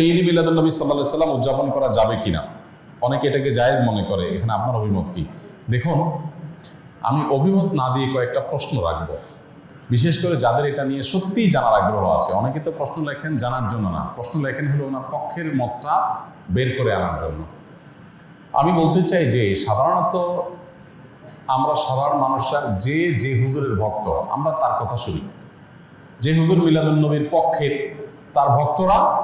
ঈদ মিলাদুল নবী সাল্লাহ সাল্লাম উদযাপন করা যাবে কিনা? অনেকে এটাকে জায়েজ মনে করে, এখানে আপনার অভিমত কি? দেখুন, আমি অভিমত না দিয়ে কয়েকটা প্রশ্ন রাখব। বিশেষ করে যাদের এটা নিয়ে সত্যিই জানার আগ্রহ আছে। অনেকে তো প্রশ্ন লেখেন জানার জন্য না। প্রশ্ন লেখেন হলো ওনার পক্ষের মতটা বের করে আনার জন্য। আমি বলতে চাই যে, সাধারণত আমরা সাধারণ মানুষরা যে যে হুজুরের ভক্ত, আমরা তার কথা শুনি। যে হুজুর মিলাদুল নবীর পক্ষে, তার ভক্তরা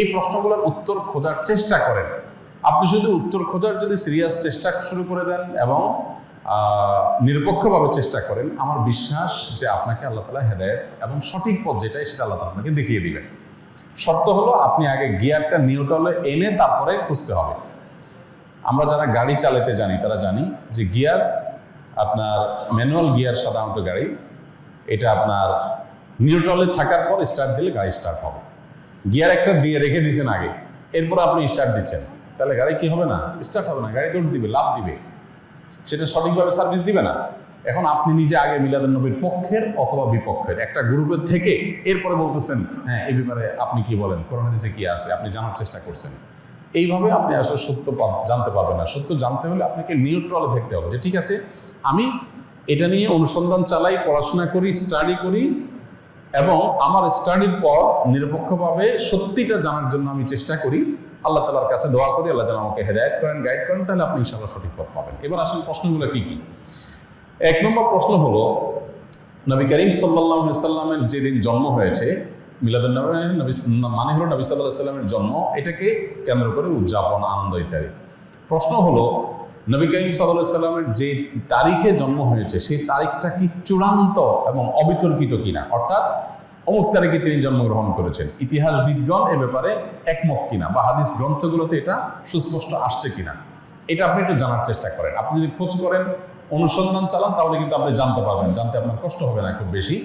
এই প্রশ্নগুলোর উত্তর খোঁজার চেষ্টা করেন। আপনি শুধু উত্তর খোঁজার যদি সিরিয়াস চেষ্টা শুরু করে দেন এবং নিরপেক্ষভাবে চেষ্টা করেন, আমার বিশ্বাস যে আপনাকে আল্লাহ তালা হেদায়ত এবং সঠিক পথ যেটাই সেটা আল্লাহ তালা আপনাকে দেখিয়ে দিবেন। শর্ত হলো আপনি আগে গিয়ারটা নিউট্রালে এনে তারপরে খুঁজতে হবে। আমরা যারা গাড়ি চালাতে জানি, তারা জানি যে গিয়ার আপনার ম্যানুয়াল গিয়ার সাধারণত গাড়ি, এটা আপনার নিউট্রালে থাকার পর স্টার্ট দিলে গাড়ি স্টার্ট হবে। গিয়ার একটা দিয়ে রেখে দিয়েছেন আগে। এরপর আপনি স্টার্ট দিচ্ছেন। তাহলে গাড়ি কি হবে না? স্টার্ট হবে না। গাড়ি দৌড় দিবে লাভ দিবে। সেটা সঠিকভাবে সার্ভিস দিবে না। এখন আপনি নিজে আগে মিলাদুল নবীর পক্ষের অথবা বিপক্ষের, একটা গ্রুপের থেকে এরপরে বলতেছেন হ্যাঁ এই ব্যাপারে আপনি কি বলেন? করোনা দেশে কি আছে? আপনি জানার চেষ্টা করছেন। এইভাবে আপনি আসলে সত্য জানতে পারবেন না। সত্য জানতে হলে আপনাকে নিউট্রালে থাকতে হবে যে, ঠিক আছে, আমি এটা নিয়ে অনুসন্ধান চালাই, পড়াশোনা করি স্টাডি করি এবং আমার স্টাডির পর নিরপেক্ষভাবে সত্যিটা জানার জন্য আমি চেষ্টা করি। আল্লাহ তালার কাছে দোয়া করি, আল্লাহ যেন আমাকে হেদায়ত করেন গাইড করেন, তাহলে আপনি ইনশাল্লাহ সঠিক পথ পাবেন। এবার আসেন প্রশ্নগুলো কি কি? এক নম্বর প্রশ্ন হলো, নবী করিম সাল্লাহ সাল্লামের যেদিন জন্ম হয়েছে নবী মানে হলো নবী সাল্লাহ সাল্লামের জন্ম, এটাকে কেন্দ্র করে উদযাপন, আনন্দ ইত্যাদি। প্রশ্ন হলো নবী করিম সাল্লাহ সাল্লামের যে তারিখে জন্ম হয়েছে, সেই তারিখটা কি চূড়ান্ত এবং অবিতর্কিত কিনা? অর্থাৎ অমুক তারিখে তিনি জন্মগ্রহণ করেছেন। ইতিহাসবিদগণ এ ব্যাপারে একমত কিনা বা হাদিস গ্রন্থগুলোতে এটা সুস্পষ্ট আসছে কিনা? এটা আপনি একটু জানার চেষ্টা করেন। আপনি যদি খোঁজ করেন, অনুসন্ধান চালান, তাহলে কিন্তু আপনি জানতে পারবেন। জানতে আপনার কষ্ট হবে না খুব বেশি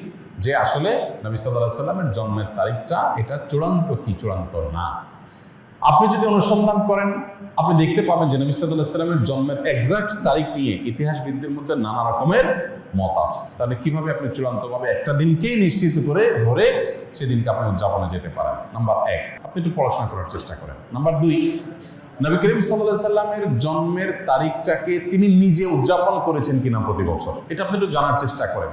যে আসলে নবী সাল্লাহ সাল্লামের জন্মের তারিখটা এটা চূড়ান্ত কি চূড়ান্ত না। আপনি যদি অনুসন্ধান করেন, আপনি দেখতে পাবেন যে নবী সাল্লামের জন্মের এক্সাক্ট তারিখ নিয়ে ইতিহাসবিদদের মধ্যে নানা রকমের মত আছে। তাহলে কীভাবে আপনি চূড়ান্তভাবে একটা দিনকেই নিশ্চিত করে ধরে সেদিনকে আপনি উদযাপনে যেতে পারেন? নাম্বার এক, আপনি একটু পড়াশোনা করার চেষ্টা করেন। নাম্বার দুই, নবী করিম সাল্লাহ সাল্লামের জন্মের তারিখটাকে তিনি নিজে উদযাপন করেছেন কিনা প্রতি বছর, এটা আপনি একটু জানার চেষ্টা করেন।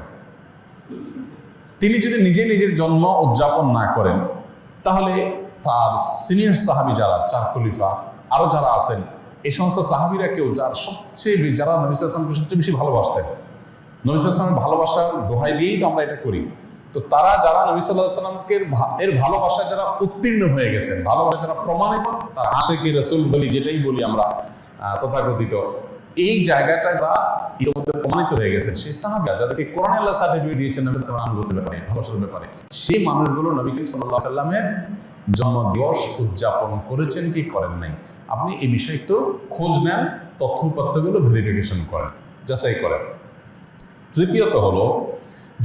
তিনি যদি নিজে নিজের জন্ম উদযাপন না করেন, তাহলে তার সিনিয়র সাহাবি যারা, চার খলিফা আরও যারা আছেন, এই সমস্ত সাহাবিরা কেউ যার সবচেয়ে যারা নবী সাল্লামকে সবচেয়ে বেশি ভালোবাসতেন। নবী সাল্লামের ভালোবাসার দোহাই দিয়েই তো আমরা এটা করি। তো তারা যারা নবী সাল্লাহ সাল্লামকে এর ভালোবাসা যারা উত্তীর্ণ হয়ে গেছেন, ভালোবাসা যারা প্রমাণিত, তার আশেকি রসুল বলি, যেটাই বলি আমরা তথাকথিত। এই জায়গাটা যারা ইতিমধ্যে প্রমাণিত হয়ে গেছেন সেই সাহাবিয়া যাদেরকে কোরআন আল্লাহ সার্টিফিকেট দিয়েছেন, নবী সাল্লাম আনুগত্যের ব্যাপারে, ভালোবাসার ব্যাপারে, সেই মানুষগুলো নবী করিম সাল্লাহ সাল্লামের জন্মদিবস উদযাপন করেছেন কি করেন নাই? আপনি এই বিষয়ে একটু খোঁজ নেন তথ্য উপাত্তগুলো ভেরিফিকেশন করেন, যাচাই করেন। তৃতীয়ত হলো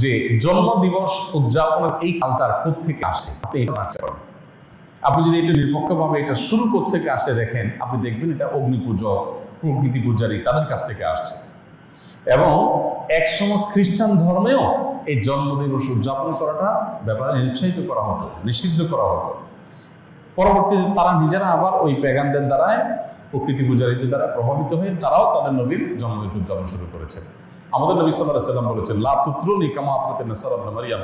যে জন্মদিবস উদযাপনের এই কালচার কোথেকে আসে? আপনি এটা জানতে পারেন আপনি যদি এটা নিরপেক্ষভাবে এটা শুরু থেকে আসে দেখেন, আপনি দেখবেন এটা অগ্নি পূজক প্রকৃতি পূজারী তাদের কাছ থেকে আসছে। এবং একসময় খ্রিস্টান ধর্মেও এই জন্মদিবস উদযাপন করাটা ব্যাপারে নিরুৎসাহিত করা হতো, নিষিদ্ধ করা হতো। পরবর্তীতে তারা নিজেরা আবার ওই প্যাগানদের দ্বারায়, প্রকৃতি পূজারীদের দ্বারা প্রভাবিত হয়ে তারাও তাদের নবীর জন্মদিন উদযাপন শুরু করেছেন আমাদের নবী সাল্লাহ সাল্লাম বলেছেন, লা তুত্রুনি কামাত্রাতে নেসার মারিয়াম।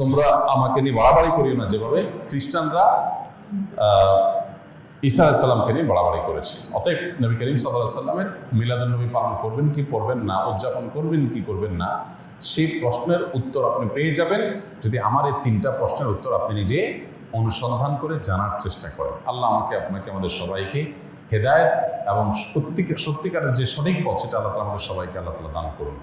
তোমরা আমাকে নিয়ে বাড়াবাড়ি করিও না। যেভাবে খ্রিস্টানরা ঈসা আলাইসাল্লামকে নিয়ে বাড়াবাড়ি করেছে। অতএব নবী করিম সাল্লাহ সাল্লামের মিলাদুল নবী পালন করবেন, কি করবেন না, উদযাপন করবেন, কি করবেন না, সেই প্রশ্নের উত্তর আপনি পেয়ে যাবেন। যদি আমার এই তিনটা প্রশ্নের উত্তর আপনি নিজে অনুসন্ধান করে জানার চেষ্টা করেন। আল্লাহ আমাকে, আপনাকে, আমাদের সবাইকে হেদায়ত এবং প্রত্যেক সত্যিকারের যে সঠিক পথ, সেটা আল্লাহ আমাদের সবাইকে আল্লাহ তালা দান করুন।